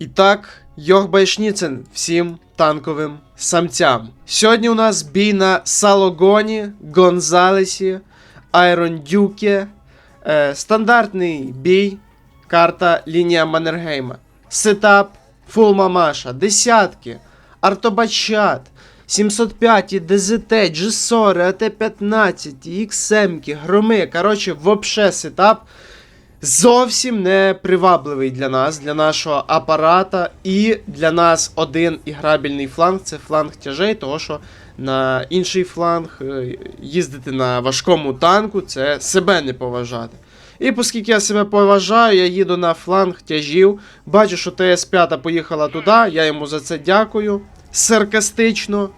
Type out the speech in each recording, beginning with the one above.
І так, Йохбайшніцен всім танковим самцям. Сьогодні у нас бій на Салогоні, Гонзалесі, Айрондюке. Е, стандартний бій, карта лінія Маннергейма. Сетап, фул мамаша, десятки, артобачат, 705, ДЗТ, Джесори, АТ-15, XM, громи. Коротше, вообще сетап зовсім не привабливий для нас, для нашого апарата. І для нас один іграбельний фланг це фланг тяжей, того що на інший фланг е, їздити на важкому танку це себе не поважати. І оскільки я себе поважаю, я їду на фланг тяжів. Бачу, що ТС-5 поїхала туди, я йому за це дякую. Саркастично.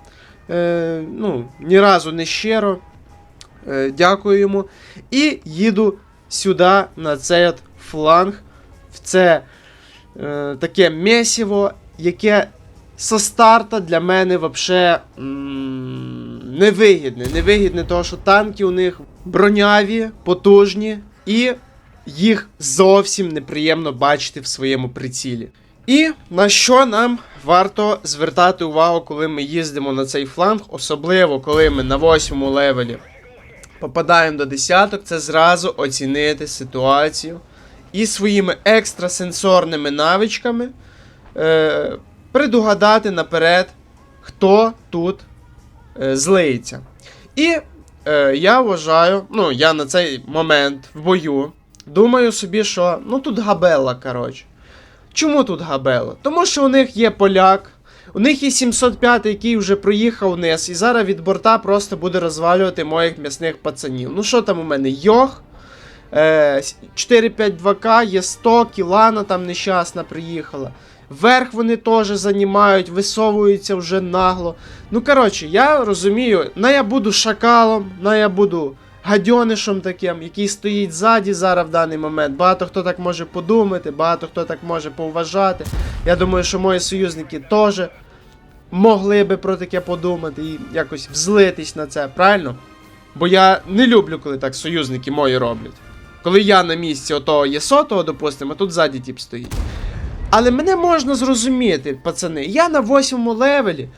Е, ну, ні разу не щиро. Е, дякую йому. І їду сюди, на цей от фланг, в це е, таке месиво, яке со старта для мене вообще невигідне. Невигідне, того, що танки у них броняві, потужні, і їх зовсім неприємно бачити в своєму прицілі. І на що нам варто звертати увагу, коли ми їздимо на цей фланг, особливо коли ми на восьмому левелі попадаємо до десяток, це зразу оцінити ситуацію і своїми екстрасенсорними навичками е, предугадати наперед, хто тут е, злиється. І е, я вважаю, ну, я на цей момент в бою думаю собі, що ну тут габела, коротше. Чому тут габела? Тому що у них є поляк, у них є 705, який вже проїхав вниз, і зараз від борта просто буде розвалювати моїх м'ясних пацанів. Ну що там у мене? Йох. Е, 452К, є 100, Кілана там нещасна приїхала. Верх вони теж займають, висовуються вже нагло. Ну, коротше, я розумію, на я буду шакалом, на я буду гадьонишем таким, який стоїть ззаді зараз в даний момент. Багато хто так може подумати, багато хто так може поважати. Я думаю, що мої союзники теж могли би про таке подумати і якось взлитись на це, правильно? Бо я не люблю, коли так союзники мої роблять. Коли я на місці отого є сотого, допустимо, а тут ззаді тип стоїть. Але мене можна зрозуміти, пацани. Я на восьмому левелі.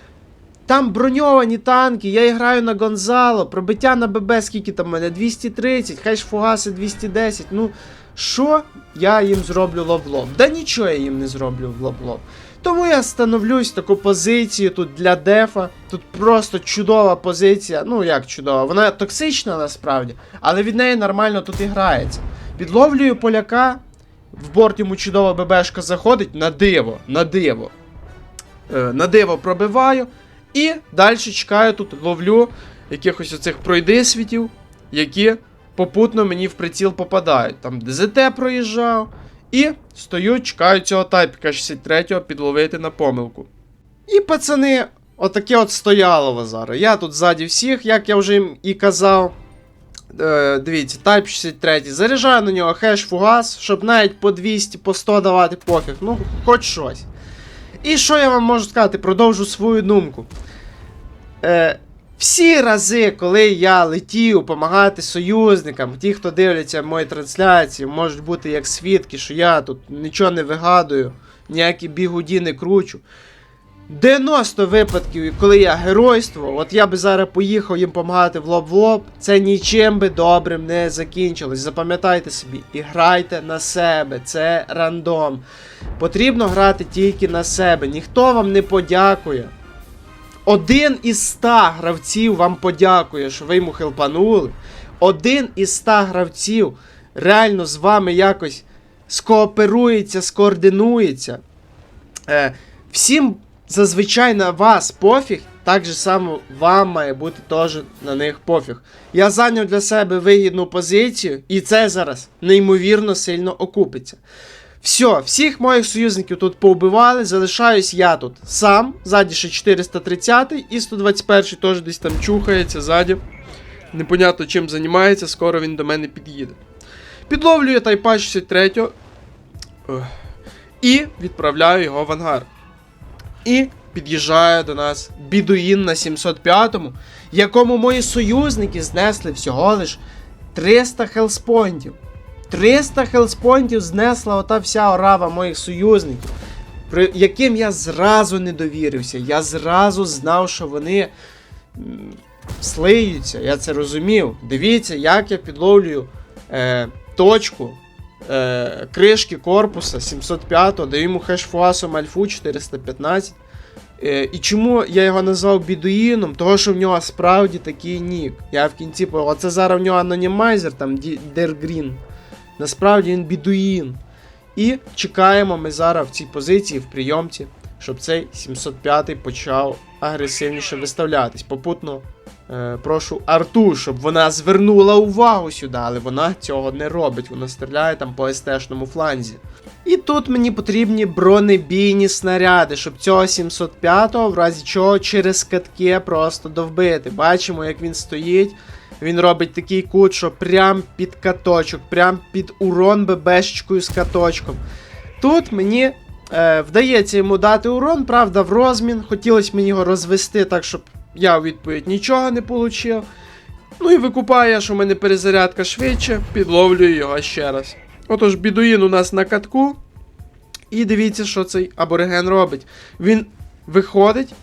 Там броньовані танки, я граю на Гонзало, пробиття на ББ, скільки там мене? 230, хай фугаси 210. Ну, що я їм зроблю лоб-лоб? Да нічого я їм не зроблю в лоб-лоб. Тому я становлюсь таку позицію тут для дефа. Тут просто чудова позиція. Ну як чудова, вона токсична насправді, але від неї нормально тут і грається. Підловлюю поляка, в борт йому чудова ББшка заходить на диво, на диво. Е, на диво пробиваю. І далі чекаю тут, ловлю якихось оцих пройдисвітів, які попутно мені в приціл попадають. Там ДЗТ проїжджав. І стою, чекаю цього тайпіка 63-го підловити на помилку. І пацани, отаке от стояло зараз. Я тут ззаді всіх, як я вже їм і казав. Е, дивіться, Type 63. Заряджаю на нього хеш фугас, щоб навіть по 200, по 100 давати пофіг. Ну, хоч щось. І що я вам можу сказати? Продовжу свою думку. Е, всі рази, коли я летів допомагати союзникам, ті, хто дивляться мої трансляції, можуть бути як свідки, що я тут нічого не вигадую, ніякі бігуді не кручу. 90 випадків, коли я геройствував, от я би зараз поїхав їм допомагати в лоб в лоб, це нічим би добрим не закінчилось. Запам'ятайте собі, і грайте на себе, це рандом. Потрібно грати тільки на себе. Ніхто вам не подякує. Один із ста гравців вам подякує, що ви йому хелпанули. Один із ста гравців реально з вами якось скооперується, скоординується. Е, всім зазвичай на вас пофіг, так же само вам має бути теж на них пофіг. Я зайняв для себе вигідну позицію, і це зараз неймовірно сильно окупиться. Все, всіх моїх союзників тут повбивали, залишаюсь я тут сам. Ззаді ще 430 і 121 теж десь там чухається ззаді. Непонятно чим займається, скоро він до мене під'їде. Підловлюю тайпа 63 Ох. і відправляю його в ангар. І під'їжджає до нас бідуїн на 705-му, якому мої союзники знесли всього лиш 300 хелспонтів. 300 хелспонтів знесла ота вся орава моїх союзників. при яким я зразу не довірився. Я зразу знав, що вони слиються. Я це розумів. Дивіться, як я підловлюю е, точку е, кришки корпуса 705, даю йому хешфуасом альфу 415. Е, і чому я його назвав бідуїном? Того, що в нього справді такий нік. Я в кінці. Оце зараз в нього анонімайзер, там Дергрін. Насправді він бідуїн. І чекаємо ми зараз в цій позиції, в прийомці, щоб цей 705 почав агресивніше виставлятись. Попутно е, прошу Арту, щоб вона звернула увагу сюди, але вона цього не робить. Вона стріляє там по СТ-шному фланзі. І тут мені потрібні бронебійні снаряди, щоб цього 705-го, в разі чого через катки просто довбити. Бачимо, як він стоїть. Він робить такий кут, що прям під каточок, прям під урон ББшечкою з каточком. Тут мені е, вдається йому дати урон, правда, в розмін. Хотілося мені його розвести так, щоб я у відповідь нічого не отримав. Ну і викупаю, що в мене перезарядка швидше, підловлюю його ще раз. Отож, бідуїн у нас на катку. І дивіться, що цей абориген робить. Він виходить,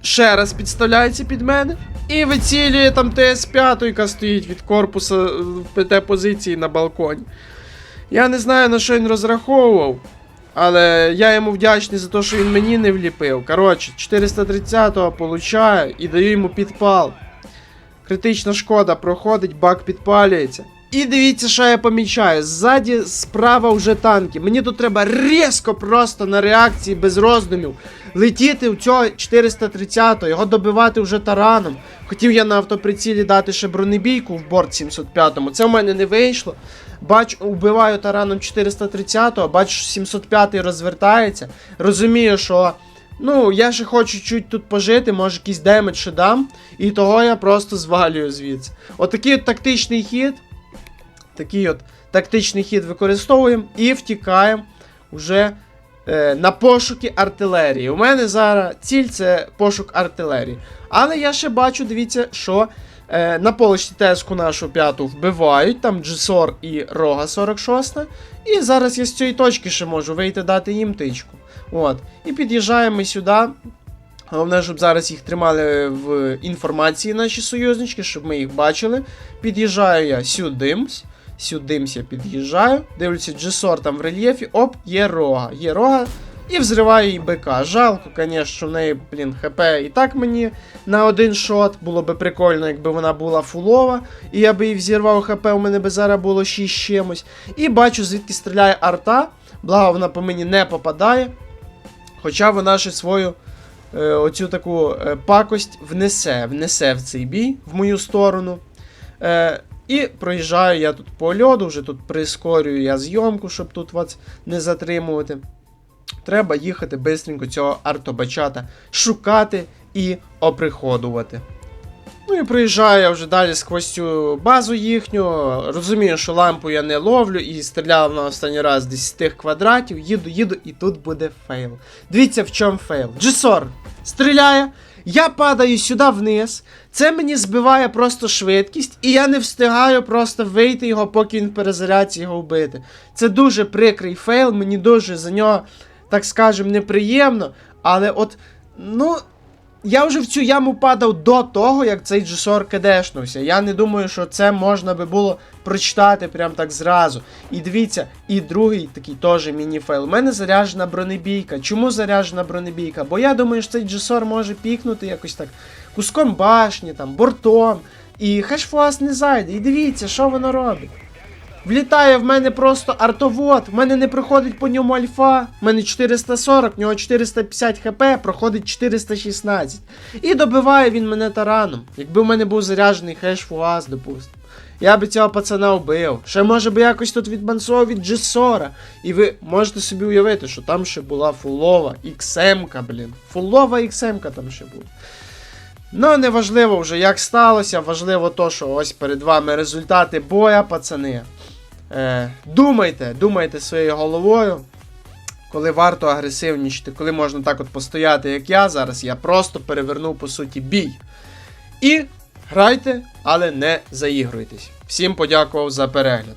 ще раз підставляється під мене і вицілює там ТС-5, яка стоїть від корпуса е, в ПТ-позиції на балконі. Я не знаю, на що він розраховував, але я йому вдячний за те, що він мені не вліпив. Коротше, 430-го получаю і даю йому підпал. Критична шкода проходить, бак підпалюється. І дивіться, що я помічаю. Ззаді справа вже танки. Мені тут треба різко просто на реакції без роздумів летіти у цього 430-го, його добивати вже тараном. Хотів я на автоприцілі дати ще бронебійку в борт 705-му. Це в мене не вийшло. Бачу, убиваю тараном 430-го, бачу, що 705-й розвертається. Розумію, що. Ну, я ще хочу чуть тут пожити, може якийсь демедж ще дам. І того я просто звалюю звідси. Отакий от тактичний хід. Такий от тактичний хід використовуємо і втікаємо вже е, на пошуки артилерії. У мене зараз ціль це пошук артилерії. Але я ще бачу, дивіться, що е, на полочці теску нашу п'яту вбивають, там Джесор і Рога 46. І зараз я з цієї точки ще можу вийти дати їм тичку. От. І під'їжджаємо сюди. Головне, щоб зараз їх тримали в інформації наші союзнички, щоб ми їх бачили. Під'їжджаю я сюдимсь. Сюдимсь я під'їжджаю. Дивлюся, Джесор там в рельєфі. Оп, є рога. Є рога. І взриваю її БК. Жалко, звісно, в неї, блін, ХП і так мені на один шот. Було би прикольно, якби вона була фулова. І я би її взірвав ХП, у мене би зараз було 6 з чимось. І бачу, звідки стріляє арта. Благо, вона по мені не попадає. Хоча вона ще свою е, оцю таку е, пакость внесе, внесе в цей бій в мою сторону. Е, і проїжджаю я тут по льоду, вже тут прискорюю я зйомку, щоб тут вас не затримувати. Треба їхати бистренько цього артобачата шукати і оприходувати. Ну і приїжджаю я вже далі сквозь цю базу їхню. Розумію, що лампу я не ловлю і стріляв на останній раз десь з тих квадратів. Їду, їду, і тут буде фейл. Дивіться, в чому фейл. Джесор стріляє. Я падаю сюди вниз. Це мені збиває просто швидкість, і я не встигаю просто вийти його, поки він перезарядці його вбити. Це дуже прикрий фейл, мені дуже за нього, так скажем, неприємно. Але от, ну. Я вже в цю яму падав до того, як цей Джесор кедешнувся. Я не думаю, що це можна би було прочитати прям так зразу. І дивіться, і другий такий теж міні-фейл. У мене заряджена бронебійка. Чому заряджена бронебійка? Бо я думаю, що цей Джесор може пікнути якось так куском башні, там, бортом. І хешфуас не зайде. І дивіться, що воно робить. Влітає в мене просто артовод, в мене не проходить по ньому альфа, в мене 440, в нього 450 хп, проходить 416. І добиває він мене тараном. Якби в мене був заряджений хеш фуаз, допустимо. Я би цього пацана вбив. Ще може би якось тут відбансував від Джесора. І ви можете собі уявити, що там ще була фулова XM-ка, блін. Фулова XM-ка там ще була. Ну, не важливо вже, як сталося, важливо то, що ось перед вами результати боя, пацани. Е, думайте, думайте своєю головою, коли варто агресивнішити, коли можна так от постояти, як я зараз, я просто перевернув по суті бій. І грайте, але не заігруйтесь. Всім подякував за перегляд.